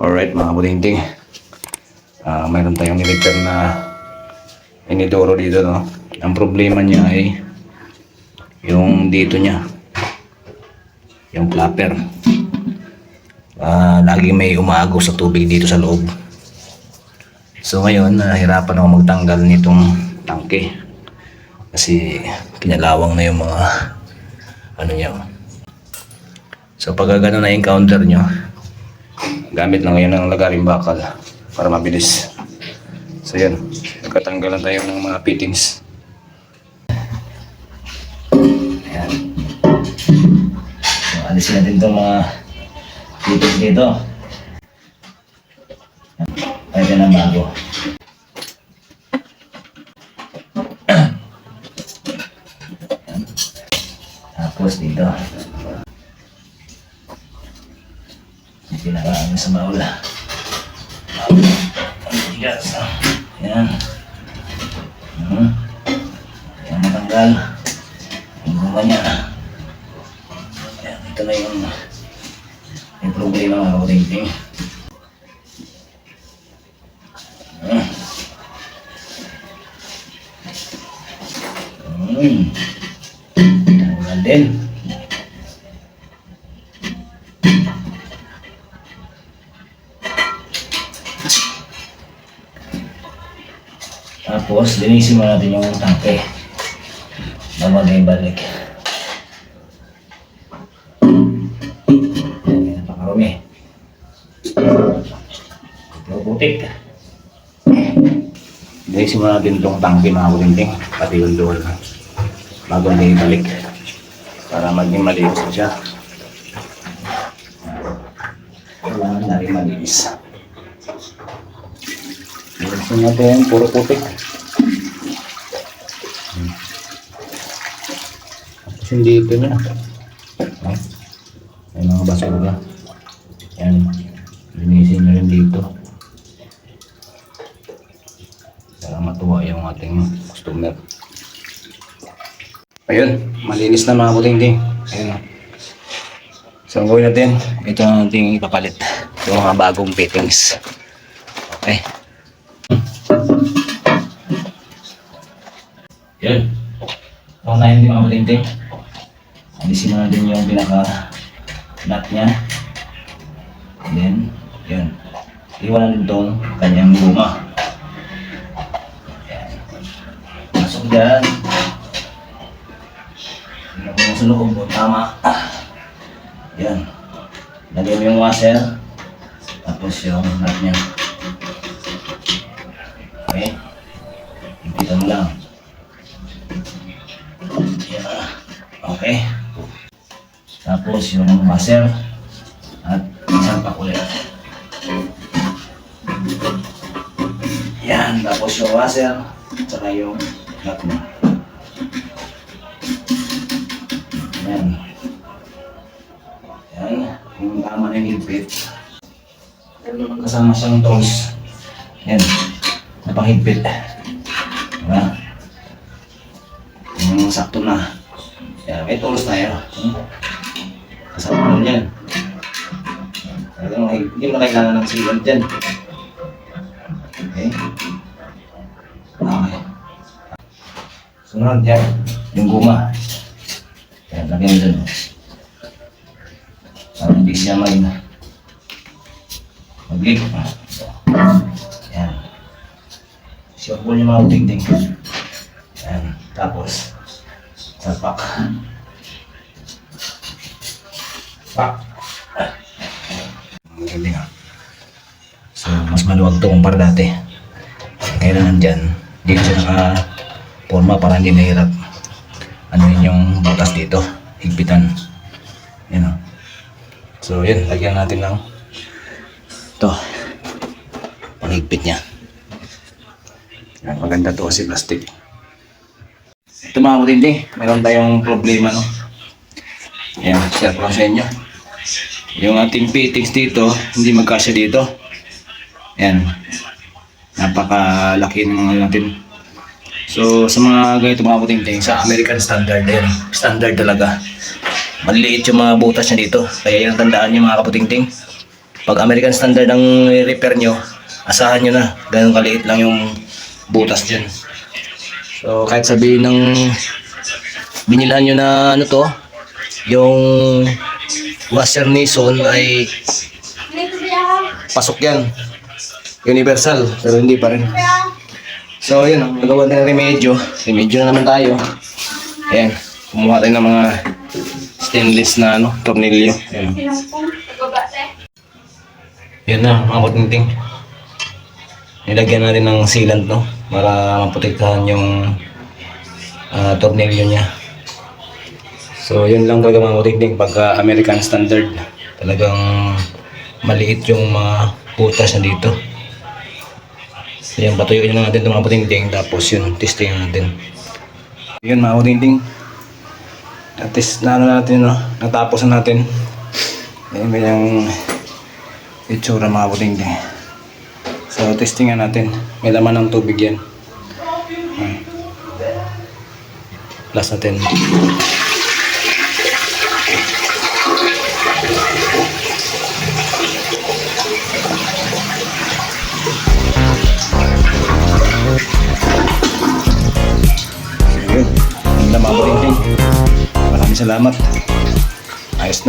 Alright mga budingting. Ah, mayroon tayong nirepair na inidoro dito no. Ang problema niya ay yung dito niya. Yung flapper. Ah, lagi may umaagos sa tubig dito sa loob. So ngayon, nahirapan ako magtanggal nitong tangke. Kasi kinalawang na yung mga ano niya. So pag gano'n na encounter nyo, gamit lang ngayon ng lagaring bakal para mabilis. So yan, nagkatanggalan tayo ng mga fittings. Ayan. So alisin natin itong mga fittings dito. Pwede na bago. Sa maula. Maula. Ang tigas. Yan. Hmm. Yan matanggal. Yung bunga niya. Yan. Ito na yung yung problema mga kauting-ting. Hmm. Hmm. Tanggal din. Tapos, linisin mo natin yung tangke. Bago na ibalik. Yan, napakarumi. Ito, putik. Linisin mo natin itong tangke mga kulinting. Pati yung doon. Bago na ibalik. Para maging malinis siya. Kailangan na rin malinis. Linisin natin, puro putik. Tapos yung dito niya. Ay, May mga basura. Yan. Linisin nyo rin dito. Para matuwa yung ating customer. Ayun, malinis na mga puting-ting. Ayun o. So, ang gawin natin, ito ang ating ipapalit. Yung mga bagong fittings. Okay. Yun. Unahin din mga puting-ting. Alisin mo na din yung pinaka nut niya. Then, yun. Iwanan din itong kanyang guma. Yan. Pasok dyan. Sa loob mo. Tama. Yan. Lagyan mo yung washer. Tapos yung nut niya. Yung washer. At isang pakulit. Yan. Tapos yung washer. Tsaka yung nut mo. Yan. Yan. Yung tama na yung higpit. Kasama siyang tools. Yan. Napahigpit. Diba? Yung sakto na. Yan. May tools tayo. Hmm? Kasama mo yan. Talagang hindi mo na kailangan ng sealant dyan. Okay? Okay. Sunod yan. Yung guma. Yan, lagyan mo dun. Para hindi siya mag mag-leak. Yan. Sure po yung mga tingting. Yan. Tapos, salpak. Pak. Galing ah. So, mas maluwag to kumpara dati. Kailangan dyan, dito siya naka-forma para hindi mahirap. Ano yun yung butas dito, higpitan. Yan o. So, yun, lagyan natin ng ito. Panghigpit niya. Yan, maganda to kasi plastic. Ito mga kutindi, meron tayong problema no. Yan, share ko lang sa inyo. Yung ating fittings dito, hindi magkasya dito. Yan. Napakalaki ng ano natin. So, sa mga ganito mga puting-ting, sa American standard yan. Standard talaga. Maliliit yung mga butas niya dito. Kaya yung tandaan niyo mga kaputing-ting. pag American standard ang repair nyo, asahan nyo na. Ganun kaliit lang yung butas dyan. So, kahit sabihin ng binilhan nyo na ano to, yung washer ni Son ay pasok yan. Universal, pero hindi pa rin. So, yun, nagawa na remedyo. Remedyo na naman tayo. Ayan, kumuha tayo ng mga stainless na ano, tornilyo. Ayan. Yan na, mga kutinting. Nilagyan natin ng sealant, no? Para maprotektahan yung ah, tornilyo niya. So, yun lang talaga mga kutinting. Pagka American standard, talagang maliit yung mga butas na dito. So, yan, patuyuin lang natin itong mga kutinting. Tapos yun, testing natin. Yun mga kutinting. At-test na ano natin, no? Natapos na natin. Yan, yung itsura mga buting-ting. So, testingan natin. May laman ng tubig yan. Plus natin. Salamat. Ayos na.